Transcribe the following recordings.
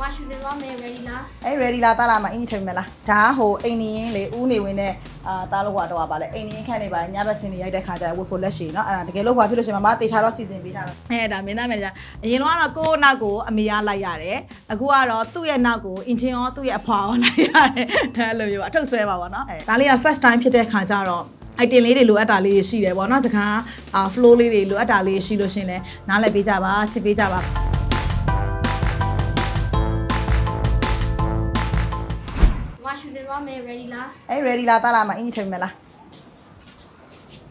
မရှူတင်သွားမယ် ready လား အဲ့ ready လားတားလာမှာအင်ကြီးထည့်မယ်လားဒါကဟိုအိမ်နေရင်လေဦးနေဝင်နဲ့အာတားလို့ကတော့ပါလေအိမ်နေရင်ခန့်နေပါညဘက်စင်နေရိုက်တဲ့ခါကျရင်ဝတ်ဖို့လက်ရှိเนาะအဲ့ဒါတကယ်လို့ဟွာဖြစ်လို့ရှိရင်မမတေချာတော့စီစဉ်ပေးထားတယ်အဲ့ဒါမင်းသားမင်းသားအရင်တော့ကတော့ကိုယ့်နောက်ကိုအမေရလိုက်ရတယ်အခုကတော့သူ့ရဲ့နောက်ကိုအင်ဂျင်ရောသူ့ရဲ့အဖွာရောလိုက်ရတယ်အဲ့လိုမျိုးအထုတ်ဆွဲပါပါเนาะအဲ့ဒါလေးက first time ဖြစ်တဲ့ခါကျတော့ item လေးတွေလိုအပ်တာလေးတွေရှိတယ်ပေါ့နော်စကားအာ flow လေးတွေလိုအပ်တာလေးရှိလို့ရှရင်လဲနားလည်ပေးကြပါချစ်ပေးကြပါ အောင်မယ် ready လားအေး ready လားသားလာမှာအင်ကြီးထည့်မယ်လား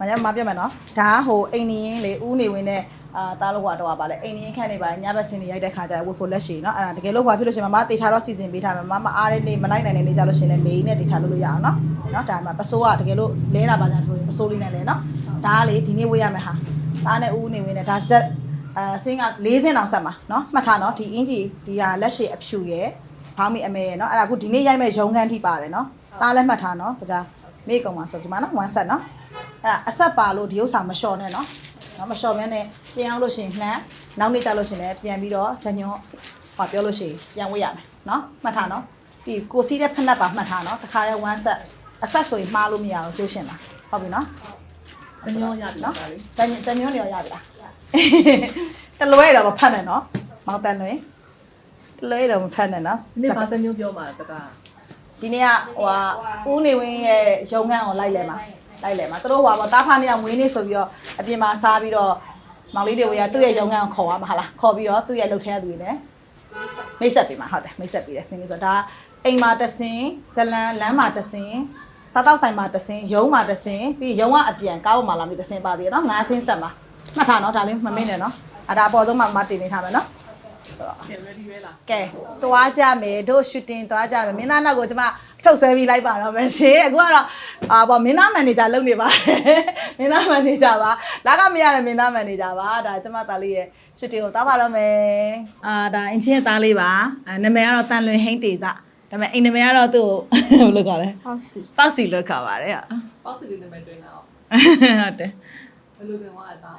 မညာမပြတ်မယ်နော်ဒါဟိုအိမ်နေရင်လေဦးနေဝင်နဲ့အာတားလို့ဟွာတော့ပါလေအိမ်နေရင်ခန့်နေပါညဘက်စင်းနေရိုက်တဲ့ခါကျရင်ဝတ်ဖို့လက်ရှိနော်အဲ့ဒါတကယ်လို့ဟွာဖြစ်လို့ရှင်မမတေချာတော့စီစဉ်ပေးထားမယ်မမအားတဲ့နေမလိုက်နိုင်တဲ့နေကြလို့ရှင်လည်းမေးနဲ့တေချာလို့လို့ရအောင်နော်နော်ဒါမှပစိုးကတကယ်လို့လဲတာပါညာဆိုရင်ပစိုးလေးနဲ့လဲနော်ဒါကလေဒီနေ့ဝတ်ရမယ်ဟာသားနဲ့ဦးနေဝင်နဲ့ဒါဇက်အဲစင်းက၄စင်းအောင်ဆက်မှာနော်မှတ်ထားနော်ဒီအင်ဂျီဒီဟာလက်ရှိအဖြူရဲ့ ဖောင်းမိအမေရဲ့နော်အဲ့ဒါအခုဒီနေ့ရိုက်မဲ့ရုံခန်းထိပါတယ်နော်ဒါလည်းမှတ်ထားနော်ပကြမိကုံမှာဆိုဒီမှာနော်ဝမ်းဆက်နော်အဲ့ဒါအဆက်ပါလို့ဒီဥစ္စာမလျှော်နဲ့နော်နော်မလျှော်ဘဲနဲ့ပြန်အောင်လို့ရှိရင်လှမ်းနောက်နေ့တက်လို့ရှိရင်လည်းပြန်ပြီးတော့ဇညွန်ဟောပြောလို့ရှိရင်ပြန်ဝေ့ရမယ်နော်မှတ်ထားနော်ပြီးကိုစီးတဲ့ဖက်လက်ပါမှတ်ထားနော်တခါတည်းဝမ်းဆက်အဆက်ဆိုရင်မှားလို့မရဘူးကျိုးရှင်ပါဟုတ်ပြီနော်ဇညွန်ရပြီနော်ဇညွန်ဇညွန်ရောရပြီလားတလွဲတော့မဖတ်နဲ့နော်မောင်တန်လွင် တလွဲတော့မဖတ်နဲ့နော်ဒီနေ့ဘာဇညောပြောမှာတကဒီနေ့ကဟိုဟာဦးနေဝင်းရဲ့ရုံခန်းကိုလိုက်လဲမှာလိုက်လဲမှာသူတို့ဟိုဟာပေါ့တားဖားနေအောင်ဝင်းနေဆိုပြီးတော့အပြင်မှာစားပြီးတော့မောင်လေးတွေကသူ့ရဲ့ရုံခန်းကိုခေါ်ရမှာဟာလားခေါ်ပြီးတော့သူ့ရဲ့လှုပ်ထဲရသူတွေနဲ့မိတ်ဆက်ပေးမှာဟုတ်တယ်မိတ်ဆက်ပေးတယ်စင်းလေးဆိုတော့ဒါအိမ်မှာတဆင်းဇလန်လမ်းမှာတဆင်းစားတောက်ဆိုင်မှာတဆင်းရုံးမှာတဆင်းပြီးရုံးကအပြန်ကားပေါ်မှာလာပြီးတဆင်းပါသေးတယ်နော်ငါးဆင်းဆက်မှာမှတ်ထားနော်ဒါလေးမမေ့နဲ့နော်အဲ့ဒါအပေါ်ဆုံးမှာမတင်နေထားမယ်နော် ဆိုတော့ပြန် ready ပဲလားကဲသွားကြမယ်တို့ shooting သွားကြမယ်မင်းသားနောက်ကိုကျမထုတ်ဆွဲပြီးလိုက်ပါတော့မယ်ရှင်အခုကတော့အာပေါ့မင်းသားမန်နေဂျာလုပ်နေပါတယ်မင်းသားမန်နေဂျာပါလာကမရတဲ့မင်းသားမန်နေဂျာပါဒါကျမသားလေးရဲ့ shooting ကိုသွားပါတော့မယ်အာဒါအင်ချင်းရဲ့သားလေးပါအဲနာမည်ကတော့တန်လွင်ဟိန်းတေစဒါပေမဲ့အိမ်နာမည်ကတော့သူ့ကိုဘယ်လိုခေါ်လဲဟုတ်စီပေါ့စီလို့ခေါ်ပါတယ်ဟုတ်ပေါ့စီလေးနံပါတ်တွင်းတာအောင်ဟုတ်တယ်ဘယ်လိုပြန်သွားတာ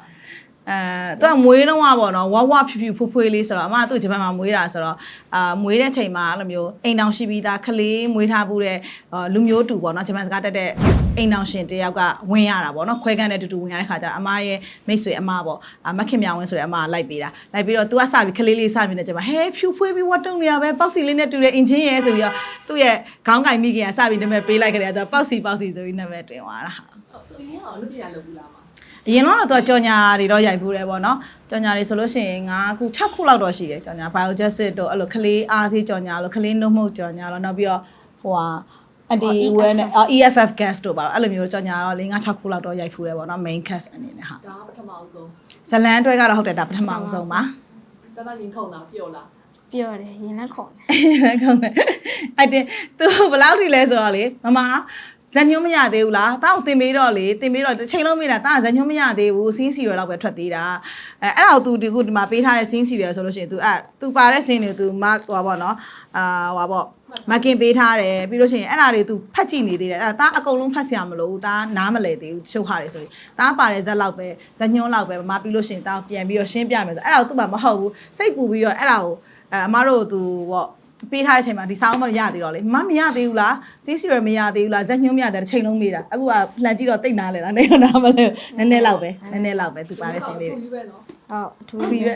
အဲသူကမွေးတော့ပေါ့နော်ဝဝဖြူဖြူဖွဖွလေးဆိုတော့အမကသူ့ဂျပန်မှာမွေးတာဆိုတော့အာမွေးတဲ့ချိန်မှာအဲ့လိုမျိုးအိမ်တောင်ရှိပြီးသားကလေးမွေးထားဘူးတဲ့အာလူမျိုးတူပေါ့နော်ဂျပန်စကားတက်တဲ့အိမ်တောင်ရှင်တယောက်ကဝင်ရတာပေါ့နော်ခွဲကန်းတဲ့တူတူဝင်ရတဲ့ခါကျတော့အမရဲ့မိတ်ဆွေအမပေါ့အမခင်မြောင်ဝင်းဆိုတဲ့အမကလိုက်ပေးတာလိုက်ပြီးတော့ तू ကစပြီးကလေးလေးစပြီးနေကြမှာဟဲဖြူဖွေးပြီးဝတ်တုံနေရပဲပေါက်စီလေးနဲ့တူတဲ့အင်ဂျင်ရဲ့ဆိုပြီးတော့သူ့ရဲ့ခေါင်းကင်မိခင်ကစပြီးနာမည်ပေးလိုက်ကြတယ်သူကပေါက်စီပေါက်စီဆိုပြီးနာမည်တင်သွားတာဟာသူရင်းအောင်လုပ်ပြရလုပ်ဘူးလားမ အရင်တော့တော့ကြော်ညာတွေတော့ရိုက်ဘူးတယ်ပေါ့နော်ကြော်ညာတွေဆိုလို့ရှိရင်9ခု6ခုလောက်တော့ရှိတယ်ကြော်ညာ biojustice တို့အဲ့လိုကလေးအားစီကြော်ညာလို့ကလေးနှုတ်မှုတ်ကြော်ညာလို့နောက်ပြီးတော့ဟိုဟာ anti awareness EFF gas တို့ပါတော့အဲ့လိုမျိုးကြော်ညာတော့4 5 6ခုလောက်တော့ရိုက်ဖူးတယ်ပေါ့နော် main cast အနေနဲ့ဟာဒါပထမအောင်ဆုံးဇလန်အတွက်ကတော့ဟုတ်တယ်ဒါပထမအောင်ဆုံးပါတတရင်ခုံတာပြောလားပြောတယ်ရင်လည်းခုန်တယ်ကောင်းတယ်အဲ့တင်သူဘယ်လောက်ထိလဲဆိုတော့လေမမ ဇညုံမရသေးဘူးလားတောက်တင်ပေးတော့လေတင်ပေးတော့တစ်ချိန်လုံးမေးတာတာဇညုံမရသေးဘူးစင်းစီရလောက်ပဲထွက်သေးတာအဲအဲ့ဒါကို तू ဒီခုဒီမှာပေးထားတဲ့စင်းစီရဆိုလို့ရှိရင် तू အဲ့ तू ပါတဲ့စင်းတွေ तू mark ဟိုပါပေါ့နော်အာဟိုပါပေါ့မကင်ပေးထားတယ်ပြီးလို့ရှိရင်အဲ့ဒါတွေ तू ဖတ်ကြည့်နေသေးတယ်အဲ့ဒါတာအကုန်လုံးဖတ်ဆရာမလို့တာနားမလဲသေးဘူးရှုပ်ဟာတယ်ဆိုရင်တာပါတဲ့ဇက်လောက်ပဲဇညွန်းလောက်ပဲမပြီးလို့ရှိရင်တာပြန်ပြီးတော့ရှင်းပြမယ်ဆိုအဲ့ဒါကို तू မမဟုတ်ဘူးစိတ်ပူပြီးတော့အဲ့ဒါကိုအဲအမတို့ तू ပေါ့ ပေးထားတဲ့အချိန်မှာဒီဆောင်းမရသေးတော့လေမမရသေးဘူးလားစီးစီရမရသေးဘူးလားဇက်ညွှန်းမရတဲ့ချိန်လုံးမေးတာအခုကလှန်ကြည့်တော့တိတ်နားလေလားနေတော့နားမလဲနည်းနည်းလောက်ပဲနည်းနည်းလောက်ပဲသူပါတဲ့စင်းလေးတွေဒီပဲနော်ဟုတ်အထူးပြီးပဲ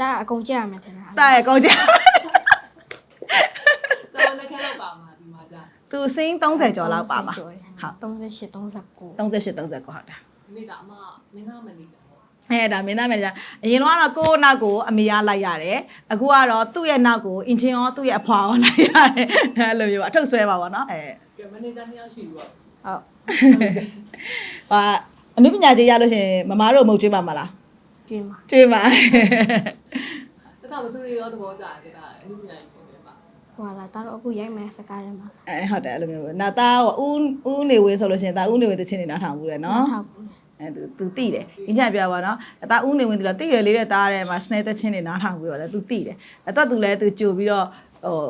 ဒါအကုန်ကြရမယ်ထင်တာတာရဲ့ကောင်းကြတော်လည်းခဲလောက်ပါမှာဒီမှာကြာသူစင်း30ကျော်လောက်ပါပါကျော်တယ်ဟုတ်38 39 38 39ကိုဟုတ်တာမိတာအမမင်းသားမနေကြဘူး အဲဒါမင်းသားမန်နေဂျာအရင်တော့ကိုယ့်နောက်ကိုအမေရလိုက်ရတယ်အခုကတော့သူ့ရဲ့နောက်ကိုအင်ဂျင်ရောသူ့ရဲ့အဖွာရောလိုက်ရတယ်အဲ့လိုမျိုးအထုတ်ဆွဲပါဗောနော်အဲကဲမန်နေဂျာနှစ်ယောက်ရှိဘူးပေါ့ဟုတ်ဟာအနုပညာကြီးရလို့ရှရင်မမားတို့မုတ်ကျွေးပါမလားကျင်းပါကျွေးပါတတမသူတွေရောသဘောကျတယ်တတအမှုပညာရေးပုံတွေပါဟိုလာတော့အခုရိုက်မယ်စကားထဲမှာအဲဟုတ်တယ်အဲ့လိုမျိုးပဲနောက်သားကဦးဦးနေဝေးဆိုလို့ရှရင်ဒါဦးနေဝေးတချင်းနေနားထောင်ဘူးလေနော်ထောက်ဘူး အဲသူသူတိတယ်အင်းချပြပါနော်အသားဦးနေဝင်သူလားတိရလေးတဲ့သားထဲမှာစနေတချင်းနေနားထောင်ပြီးတော့လေသူတိတယ်အတော့သူလည်းသူကြိုပြီးတော့ဟို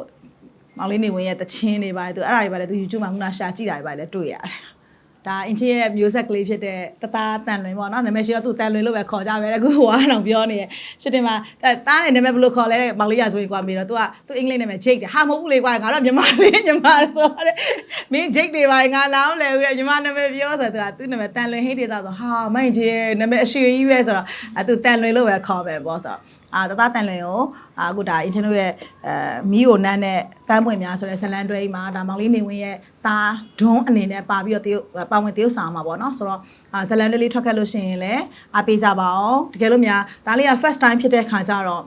မောင်လေးနေဝင်ရဲ့တချင်းတွေပါလေသူအဲ့ဒါတွေပါလေသူ YouTube မှာခုနရှာကြည့်တာတွေပါလေတွေ့ရတယ် ဒါအင်ချင်းရဲ့မျိုးဆက်ကလေးဖြစ်တဲ့တသားတန်လွင်ပေါ့နော်နာမည်ရှိတော့သူတန်လွင်လို့ပဲခေါ်ကြပဲအခုဟိုကတော့ပြောနေရရှစ်တင်မှာတားနေနာမည်ဘယ်လိုခေါ်လဲတဲ့မောင်လေးရဆိုရင်ကွာမေတော့သူကသူအင်္ဂလိပ်နာမည်ဂျိတ်တယ်ဟာမဟုတ်ဘူးလေကွာငါတော့မြန်မာလေးမြန်မာဆိုတဲ့မင်းဂျိတ်တွေပါငါနားမလဲဘူးတဲ့မြန်မာနာမည်ပြောဆိုတော့သူကသူ့နာမည်တန်လွင်ဟိတ်တွေဆိုတော့ဟာမိုင်းကြီးနာမည်အရွှေကြီးပဲဆိုတော့အဲသူတန်လွင်လို့ပဲခေါ်ပဲပေါ့ဆိုတော့ အာတသားတန်လွင်ကိုအခုဒါအင်ချင်းတို့ရဲ့အဲမီးကိုနန်းတဲ့ပန်းပွင့်များဆိုတဲ့ဇလန်တွဲကြီးမှာဒါမောင်လေးနေဝင်ရဲ့သားဒွန်းအနေနဲ့ပါပြီးတော့တရုတ်ပါဝင်တရုတ်ဆောင်မှာပေါ့နော်ဆိုတော့အာဇလန်တွဲလေးထွက်ခဲ့လို့ရှိရင်လည်းအားပေးကြပါအောင်တကယ်လို့များဒါလေးက first time ဖြစ်တဲ့ခါကျတော့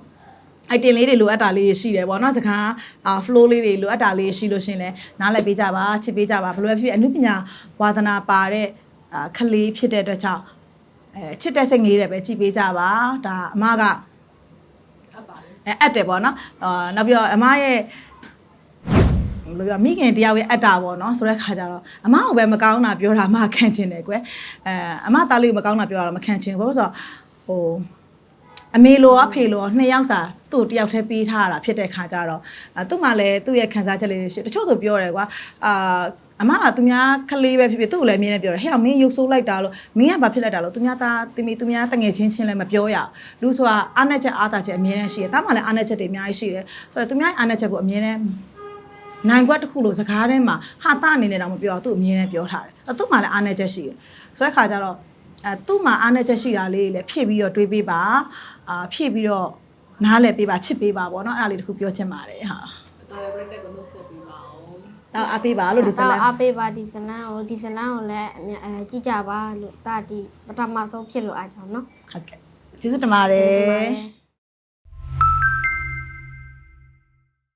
item လေးတွေလိုအပ်တာလေးရှိတယ်ပေါ့နော်စကားအာ flow လေးတွေလိုအပ်တာလေးရှိလို့ရှရင်လဲနားလည်ပေးကြပါချစ်ပေးကြပါဘယ်လိုပဲဖြစ်ဖြစ်အမှုပညာဝါသနာပါတဲ့အာခလေးဖြစ်တဲ့အတွက်ကြောင့်အဲချစ်တဲ့စိတ်ငေးတယ်ပဲကြည်ပေးကြပါဒါအမကအပ်ပါတယ် အဲအပ်တယ်ပေါ့နော်အာနောက်ပြီးတော့အမရဲ့ဘယ်လိုပြောမိခင်တယောက်ရဲ့အတ္တာပေါ့နော်ဆိုတဲ့ခါကျတော့အမကိုပဲမကောင်းတာပြောတာအမခံချင်တယ်ကွယ်အဲအမသားလေးကိုမကောင်းတာပြောတာတော့မခံချင်ဘူးဘာလို့လဲဆိုတော့ဟိုအမေလိုအဖေလိုနှစ်ယောက်စာသူ့တယောက်တည်းပေးထားရတာဖြစ်တဲ့ခါကျတော့အဲသူ့မှာလည်းသူ့ရဲ့ခံစားချက်လေးတွေရှိတချို့ဆိုပြောတယ်ကွာအာ အမကသူများခလေးပဲဖြစ်ဖြစ်သူ့ကိုလည်းအမြင်နဲ့ပြောတယ်ဟဲ့အောင်မင်းရုပ်ဆိုးလိုက်တာလို့မင်းကဘာဖြစ်လိုက်တာလို့သူများသားတင်မီသူများတငယ်ချင်းချင်းလည်းမပြောရဘူးလူဆိုတာအားနဲ့ချက်အားတာချက်အမြင်နဲ့ရှိတယ်တားမှလည်းအားနဲ့ချက်တွေအများကြီးရှိတယ်ဆိုတော့သူများအားနဲ့ချက်ကိုအမြင်နဲ့နိုင်ကွက်တစ်ခုလို့စကားထဲမှာဟာတာအနေနဲ့တော့မပြောသူ့အမြင်နဲ့ပြောထားတယ်အဲသူ့မှာလည်းအားနဲ့ချက်ရှိတယ်ဆိုတဲ့ခါကျတော့အဲသူ့မှာအားနဲ့ချက်ရှိတာလေးလည်းဖြည့်ပြီးတော့တွေးပေးပါအာဖြည့်ပြီးတော့နားလည်ပေးပါချစ်ပေးပါပေါ့နော်အဲ့ဒါလေးတစ်ခုပြောချင်ပါတယ်ဟာဒါလည်းပြိတ္တကိုနှုတ်ဆက်ပြီးပါအောင် တော့အားပေးပါလို့ဒီစလန်အားပေးပါဒီဇလန်ကိုဒီဇလန်ကိုလည်းအမြဲအဲကြည့်ကြပါလို့ဒါဒီပထမဆုံးဖြစ်လို့အားကြောင့်နော်ဟုတ်ကဲ့ကျေးဇူးတင်ပါတယ်တင်ပါတယ်